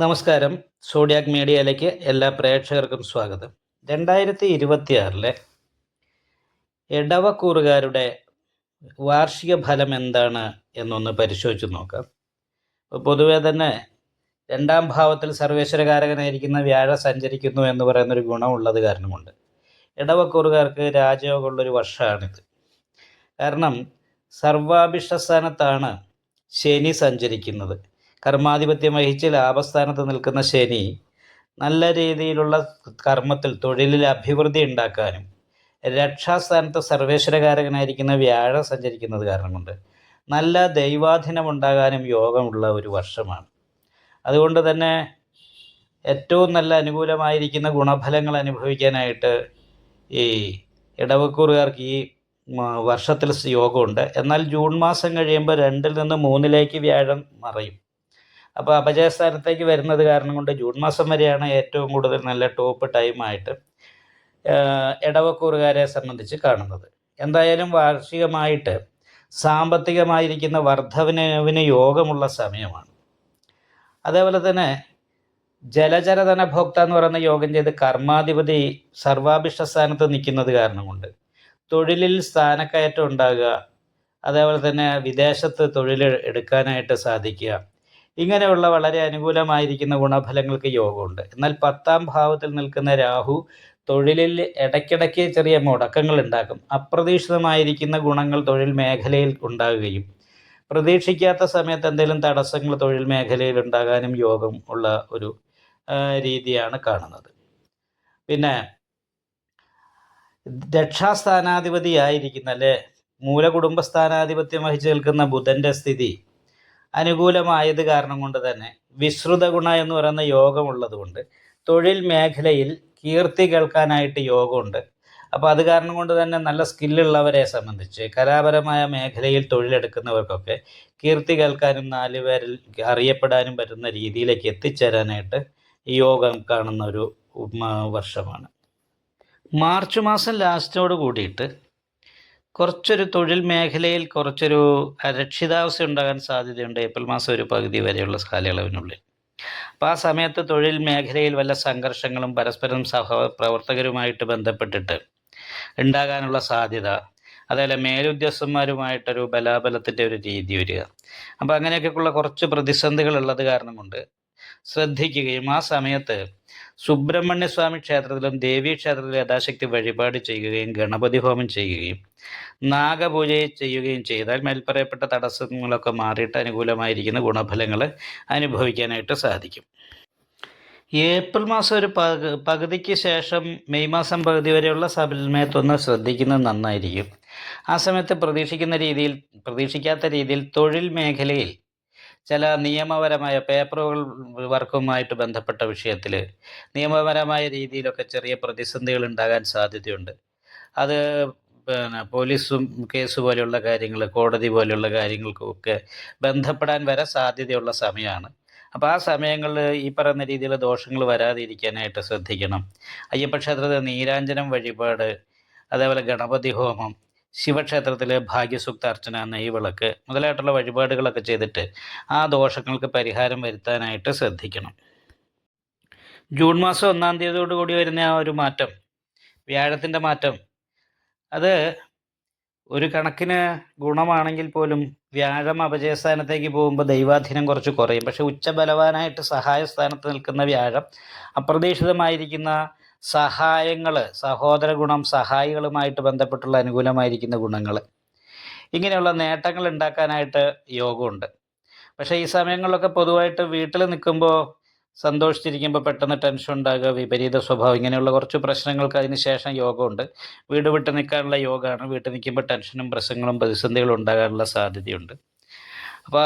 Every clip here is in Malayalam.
നമസ്കാരം. സോഡിയാക് മീഡിയയിലേക്ക് എല്ലാ പ്രേക്ഷകർക്കും സ്വാഗതം. രണ്ടായിരത്തി ഇരുപത്തിയാറിലെ ഇടവക്കൂറുകാരുടെ വാർഷിക ഫലം എന്താണ് എന്നൊന്ന് പരിശോധിച്ച് നോക്കാം. പൊതുവേ തന്നെ രണ്ടാം ഭാവത്തിൽ സർവേശ്വരകാരകനായിരിക്കുന്ന വ്യാഴ സഞ്ചരിക്കുന്നു എന്ന് പറയുന്നൊരു ഗുണമുള്ളത് കാരണമുണ്ട്. ഇടവക്കൂറുകാർക്ക് രാജയോഗമുള്ളൊരു വർഷമാണിത്. കാരണം സർവാഭിഷ്ടസ്ഥാനത്താണ് ശനി സഞ്ചരിക്കുന്നത്. കർമാധിപത്യം വഹിച്ച് ലാഭസ്ഥാനത്ത് നിൽക്കുന്ന ശനി നല്ല രീതിയിലുള്ള കർമ്മത്തിൽ തൊഴിലിൽ അഭിവൃദ്ധി ഉണ്ടാക്കാനും രക്ഷാസ്ഥാനത്ത് സർവേശ്വരകാരകനായിരിക്കുന്ന വ്യാഴം സഞ്ചരിക്കുന്നത് കാരണമുണ്ട്. നല്ല ദൈവാധീനം ഉണ്ടാകാനും യോഗമുള്ള ഒരു വർഷമാണ്. അതുകൊണ്ട് തന്നെ ഏറ്റവും നല്ല അനുകൂലമായിരിക്കുന്ന ഗുണഫലങ്ങൾ അനുഭവിക്കാനായിട്ട് ഈ ഇടവക്കൂറുകാർക്ക് ഈ വർഷത്തിൽ യോഗമുണ്ട്. എന്നാൽ ജൂൺ മാസം കഴിയുമ്പോൾ രണ്ടിൽ നിന്ന് മൂന്നിലേക്ക് വ്യാഴം മറയും. അപ്പോൾ അപജയസ്ഥാനത്തേക്ക് വരുന്നത് കാരണം കൊണ്ട് ജൂൺ മാസം വരെയാണ് ഏറ്റവും കൂടുതൽ നല്ല ടോപ്പ് ടൈമായിട്ട് ഇടവക്കൂറുകാരെ സംബന്ധിച്ച് കാണുന്നത്. എന്തായാലും വാർഷികമായിട്ട് സാമ്പത്തികമായിരിക്കുന്ന വർദ്ധവിനവിന് യോഗമുള്ള സമയമാണ്. അതേപോലെ തന്നെ ജലചരധന ഭോക്ത എന്ന് പറയുന്ന യോഗം ചെയ്ത് കർമാധിപതി സർവാഭിഷ്ട സ്ഥാനത്ത് നിൽക്കുന്നത് കാരണം കൊണ്ട് തൊഴിലിൽ സ്ഥാനക്കയറ്റം ഉണ്ടാകുക അതേപോലെ തന്നെ വിദേശത്ത് തൊഴിൽ എടുക്കാനായിട്ട് സാധിക്കുക ഇങ്ങനെയുള്ള വളരെ അനുകൂലമായിരിക്കുന്ന ഗുണഫലങ്ങൾക്ക് യോഗമുണ്ട്. എന്നാൽ പത്താം ഭാവത്തിൽ നിൽക്കുന്ന രാഹു തൊഴിലിൽ ഇടയ്ക്കിടയ്ക്ക് ചെറിയ മുടക്കങ്ങൾ ഉണ്ടാക്കും. അപ്രതീക്ഷിതമായിരിക്കുന്ന ഗുണങ്ങൾ തൊഴിൽ മേഖലയിൽ ഉണ്ടാകുകയും പ്രതീക്ഷിക്കാത്ത സമയത്ത് എന്തെങ്കിലും തടസ്സങ്ങൾ തൊഴിൽ മേഖലയിൽ ഉണ്ടാകാനും യോഗം ഉള്ള ഒരു രീതിയാണ് കാണുന്നത്. പിന്നെ രക്ഷാസ്ഥാനാധിപതിയായിരിക്കുന്ന അല്ലെ മൂലകുടുംബ സ്ഥാനാധിപത്യം വഹിച്ചു നിൽക്കുന്ന ബുധന്റെ സ്ഥിതി അനുകൂലമായത് കാരണം കൊണ്ട് തന്നെ വിശ്രുത ഗുണ എന്ന് പറയുന്ന യോഗമുള്ളത് കൊണ്ട് തൊഴിൽ മേഖലയിൽ കീർത്തി കേൾക്കാനായിട്ട് യോഗമുണ്ട്. അപ്പോൾ അത് കാരണം കൊണ്ട് തന്നെ നല്ല സ്കില്ലുള്ളവരെ സംബന്ധിച്ച് കലാപരമായ മേഖലയിൽ തൊഴിലെടുക്കുന്നവർക്കൊക്കെ കീർത്തി കേൾക്കാനും നാല് പേരിൽ അറിയപ്പെടാനും പറ്റുന്ന രീതിയിലേക്ക് എത്തിച്ചേരാനായിട്ട് യോഗം കാണുന്ന ഒരു വർഷമാണ്. മാർച്ച് മാസം ലാസ്റ്റോട് കൂടിയിട്ട് കുറച്ചൊരു തൊഴിൽ മേഖലയിൽ കുറച്ചൊരു അരക്ഷിതാവസ്ഥ ഉണ്ടാകാൻ സാധ്യതയുണ്ട് ഏപ്രിൽ മാസം ഒരു പകുതി വരെയുള്ള കാലയളവിനുള്ളിൽ. അപ്പോൾ ആ സമയത്ത് തൊഴിൽ മേഖലയിൽ വല്ല സംഘർഷങ്ങളും പരസ്പരം സഹപ്രവർത്തകരുമായിട്ട് ബന്ധപ്പെട്ടിട്ട് ഉണ്ടാകാനുള്ള സാധ്യത അതേപോലെ മേലുദ്യോഗസ്ഥന്മാരുമായിട്ടൊരു ബലാബലത്തിന്റെ ഒരു രീതി വരിക. അപ്പോൾ അങ്ങനെയൊക്കെയുള്ള കുറച്ച് പ്രതിസന്ധികൾ ഉള്ളത് കാരണം കൊണ്ട് ശ്രദ്ധിക്കുകയും ആ സമയത്ത് സുബ്രഹ്മണ്യ സ്വാമി ക്ഷേത്രത്തിലും ദേവീ ക്ഷേത്രത്തിലും യഥാശക്തി വഴിപാട് ചെയ്യുകയും ഗണപതി ഹോമം ചെയ്യുകയും നാഗപൂജ ചെയ്യുകയും ചെയ്താൽ മേൽപ്പറയപ്പെട്ട തടസ്സങ്ങളൊക്കെ മാറിയിട്ട് അനുകൂലമായിരിക്കുന്ന ഗുണഫലങ്ങൾ അനുഭവിക്കാനായിട്ട് സാധിക്കും. ഏപ്രിൽ മാസം ഒരു പക പകുതിക്ക് ശേഷം മെയ് മാസം പകുതി വരെയുള്ള സമയത്തൊന്ന് ശ്രദ്ധിക്കുന്നത് നന്നായിരിക്കും. ആ സമയത്ത് പ്രതീക്ഷിക്കുന്ന രീതിയിൽ പ്രതീക്ഷിക്കാത്ത രീതിയിൽ തൊഴിൽ മേഖലയിൽ ചില നിയമപരമായ പേപ്പറുകൾ വർക്കുമായിട്ട് ബന്ധപ്പെട്ട വിഷയത്തിൽ നിയമപരമായ രീതിയിലൊക്കെ ചെറിയ പ്രതിസന്ധികൾ ഉണ്ടാകാൻ സാധ്യതയുണ്ട്. അത് പിന്നെ പോലീസും കേസ് പോലെയുള്ള കാര്യങ്ങൾ കോടതി പോലെയുള്ള കാര്യങ്ങൾക്കൊക്കെ ബന്ധപ്പെടാൻ വരെ സാധ്യതയുള്ള സമയമാണ്. അപ്പോൾ ആ സമയങ്ങളിൽ ഈ പറയുന്ന രീതിയിൽ ദോഷങ്ങൾ വരാതിരിക്കാനായിട്ട് ശ്രദ്ധിക്കണം. അയ്യപ്പക്ഷേത്രത്തിൽ നീരാഞ്ജനം വഴിപാട് അതേപോലെ ഗണപതി ഹോമം ശിവക്ഷേത്രത്തിൽ ഭാഗ്യസൂക്ത അർച്ചന നെയ്വിളക്ക് മുതലായിട്ടുള്ള വഴിപാടുകളൊക്കെ ചെയ്തിട്ട് ആ ദോഷങ്ങൾക്ക് പരിഹാരം വരുത്താനായിട്ട് ശ്രദ്ധിക്കണം. ജൂൺ മാസം ഒന്നാം തീയതിയോട് കൂടി വരുന്ന ആ ഒരു മാറ്റം വ്യാഴത്തിന്റെ മാറ്റം അത് ഒരു കണക്കിന് ഗുണമാണെങ്കിൽ പോലും വ്യാഴം അപജയസ്ഥാനത്തേക്ക് പോകുമ്പോൾ ദൈവാധീനം കുറച്ച് കുറയും. പക്ഷെ ഉച്ചബലവാനായിട്ട് സഹായ സ്ഥാനത്ത് നിൽക്കുന്ന വ്യാഴം അപ്രതീക്ഷിതമായിരിക്കുന്ന സഹായങ്ങൾ സഹോദര ഗുണം സഹായികളുമായിട്ട് ബന്ധപ്പെട്ടുള്ള അനുകൂലമായിരിക്കുന്ന ഗുണങ്ങൾ ഇങ്ങനെയുള്ള നേട്ടങ്ങൾ ഉണ്ടാക്കാനായിട്ട് യോഗമുണ്ട്. പക്ഷേ ഈ സമയങ്ങളിലൊക്കെ പൊതുവായിട്ട് വീട്ടിൽ നിൽക്കുമ്പോൾ സന്തോഷിച്ചിരിക്കുമ്പോൾ പെട്ടെന്ന് ടെൻഷൻ ഉണ്ടാകുക വിപരീത സ്വഭാവം ഇങ്ങനെയുള്ള കുറച്ച് പ്രശ്നങ്ങൾക്ക് അതിനുശേഷം യോഗമുണ്ട്. വീട് വിട്ട് നിൽക്കാനുള്ള യോഗമാണ്. വീട്ടിൽ നിൽക്കുമ്പോൾ ടെൻഷനും പ്രശ്നങ്ങളും പ്രതിസന്ധികളും ഉണ്ടാകാനുള്ള സാധ്യതയുണ്ട്. അപ്പോൾ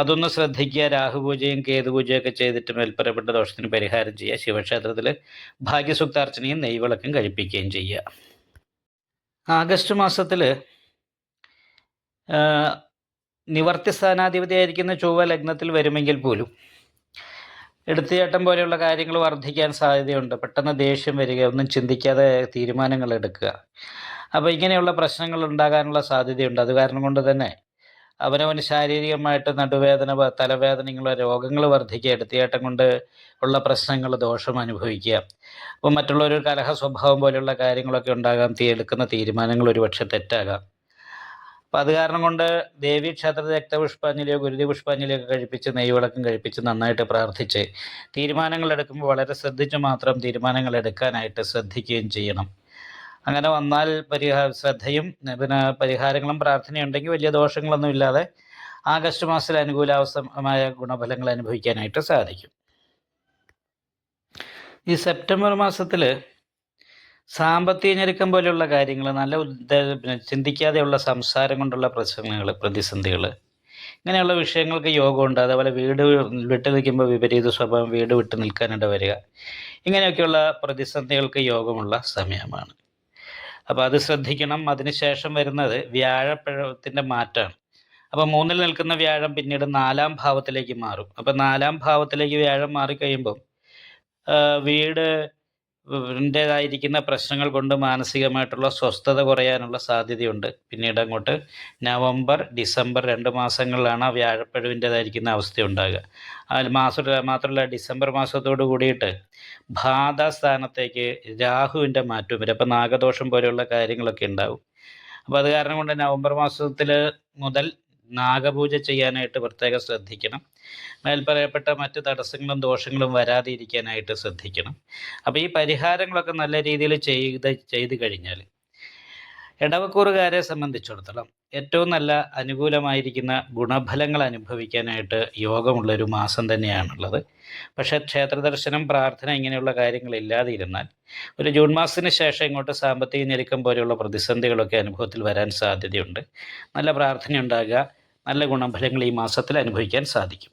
അതൊന്ന് ശ്രദ്ധിക്കുക. രാഹുപൂജയും കേതുപൂജയൊക്കെ ചെയ്തിട്ട് മേൽപ്പരപ്പെട്ട ദോഷത്തിന് പരിഹാരം ചെയ്യുക. ശിവക്ഷേത്രത്തിൽ ഭാഗ്യസുക്താർച്ചനയും നെയ്വിളക്കും കഴിപ്പിക്കുകയും ചെയ്യുക. ആഗസ്റ്റ് മാസത്തിൽ നിവർത്തി സ്ഥാനാധിപതിയായിരിക്കുന്ന ചൊവ്വ ലഗ്നത്തിൽ വരുമെങ്കിൽ പോലും എടുത്തുചാട്ടം പോലെയുള്ള കാര്യങ്ങൾ വർദ്ധിക്കാൻ സാധ്യതയുണ്ട്. പെട്ടെന്ന് ദേഷ്യം വരിക ഒന്നും ചിന്തിക്കാതെ തീരുമാനങ്ങൾ എടുക്കുക. അപ്പോൾ ഇങ്ങനെയുള്ള പ്രശ്നങ്ങൾ ഉണ്ടാകാനുള്ള സാധ്യതയുണ്ട്. അത് കാരണം കൊണ്ട് തന്നെ അവനവന് ശാരീരികമായിട്ട് നടുവേദന തലവേദന ഇങ്ങനെയുള്ള രോഗങ്ങൾ വർദ്ധിക്കുക എടുത്തുചേട്ടം കൊണ്ട് ഉള്ള പ്രശ്നങ്ങൾ ദോഷം അനുഭവിക്കുക. അപ്പോൾ മറ്റുള്ളവർ കലഹ സ്വഭാവം പോലെയുള്ള കാര്യങ്ങളൊക്കെ ഉണ്ടാകാം തീ എടുക്കുന്ന തീരുമാനങ്ങൾ ഒരുപക്ഷെ തെറ്റാകാം. അപ്പം അത് കാരണം കൊണ്ട് ദേവി ക്ഷേത്രത്തിൽ രക്തപുഷ്പാഞ്ജലിയോ ഗുരുതി പുഷ്പാഞ്ജലിയോ ഒക്കെ കഴിപ്പിച്ച് നെയ്വിളക്കം കഴിപ്പിച്ച് നന്നായിട്ട് പ്രാർത്ഥിച്ച് തീരുമാനങ്ങൾ എടുക്കുമ്പോൾ വളരെ ശ്രദ്ധിച്ച് മാത്രം തീരുമാനങ്ങൾ എടുക്കാനായിട്ട് ശ്രദ്ധിക്കുകയും ചെയ്യണം. അങ്ങനെ വന്നാൽ പരിഹാ ശ്രദ്ധയും പിന്നെ പരിഹാരങ്ങളും പ്രാർത്ഥനയും ഉണ്ടെങ്കിൽ വലിയ ദോഷങ്ങളൊന്നും ഇല്ലാതെ ആഗസ്റ്റ് മാസത്തിൽ അനുകൂലാവസ്ഥമായ ഗുണഫലങ്ങൾ അനുഭവിക്കാനായിട്ട് സാധിക്കും. ഈ സെപ്റ്റംബർ മാസത്തിൽ സാമ്പത്തിക ഞെരുക്കം പോലെയുള്ള കാര്യങ്ങൾ നല്ല ചിന്തിക്കാതെയുള്ള സംസാരം കൊണ്ടുള്ള പ്രശ്നങ്ങൾ പ്രതിസന്ധികൾ. ഇങ്ങനെയുള്ള വിഷയങ്ങൾക്ക് യോഗമുണ്ട്. അതേപോലെ വീട് വിട്ടു നിൽക്കുമ്പോൾ വിപരീത സ്വഭാവം വീട് വിട്ട് നിൽക്കാനിട വരിക. ഇങ്ങനെയൊക്കെയുള്ള പ്രതിസന്ധികൾക്ക് യോഗമുള്ള സമയമാണ്. അപ്പോൾ അത് ശ്രദ്ധിക്കണം. അതിനുശേഷം വരുന്നത് വ്യാഴപ്പഴത്തിന്റെ മാറ്റമാണ്. അപ്പോൾ മൂന്നിൽ നിൽക്കുന്ന വ്യാഴം പിന്നീട് നാലാം ഭാവത്തിലേക്ക് മാറും. അപ്പോൾ നാലാം ഭാവത്തിലേക്ക് വ്യാഴം മാറിക്കഴിയുമ്പം വീട് ന്റേതായിരിക്കുന്ന പ്രശ്നങ്ങൾ കൊണ്ട് മാനസികമായിട്ടുള്ള സ്വസ്ഥത കുറയാനുള്ള സാധ്യതയുണ്ട് പിന്നീട് അങ്ങോട്ട് നവംബർ ഡിസംബർ രണ്ട് മാസങ്ങളിലാണ് ആ വ്യാഴപ്പഴുവിന്റെതായിരിക്കുന്ന അവസ്ഥ ഉണ്ടാകുക അതിൽ മാസം മാത്രമല്ല ഡിസംബർ മാസത്തോട് കൂടിയിട്ട് ബാധാസ്ഥാനത്തേക്ക് രാഹുവിന്റെ മാറ്റവും വരും അപ്പോൾ നാഗദോഷം പോലെയുള്ള കാര്യങ്ങളൊക്കെ ഉണ്ടാവും അപ്പോൾ അത് കാരണം കൊണ്ട് നവംബർ മാസത്തിൽ മുതൽ നാഗപൂജ ചെയ്യാനായിട്ട് പ്രത്യേകം ശ്രദ്ധിക്കണം മേൽ പറയപ്പെട്ട മറ്റ് തടസ്സങ്ങളും ദോഷങ്ങളും വരാതിരിക്കാനായിട്ട് ശ്രദ്ധിക്കണം. അപ്പോൾ ഈ പരിഹാരങ്ങളൊക്കെ നല്ല രീതിയിൽ ചെയ്ത് ചെയ്ത് കഴിഞ്ഞാൽ ഇടവക്കൂറുകാരെ സംബന്ധിച്ചിടത്തോളം ഏറ്റവും നല്ല അനുകൂലമായിരിക്കുന്ന ഗുണഫലങ്ങൾ അനുഭവിക്കാനായിട്ട് യോഗമുള്ളൊരു മാസം തന്നെയാണുള്ളത്. പക്ഷേ ക്ഷേത്ര ദർശനം പ്രാർത്ഥന ഇങ്ങനെയുള്ള കാര്യങ്ങളില്ലാതെ ഇരുന്നാൽ ഒരു ജൂൺ മാസത്തിന് ശേഷം ഇങ്ങോട്ട് സാമ്പത്തിക ഞെരുക്കം പോലെയുള്ള പ്രതിസന്ധികളൊക്കെ അനുഭവത്തിൽ വരാൻ സാധ്യതയുണ്ട്. നല്ല പ്രാർത്ഥന ഉണ്ടാകുക നല്ല ഗുണഫലങ്ങൾ ഈ മാസത്തിൽ അനുഭവിക്കാൻ സാധിക്കും.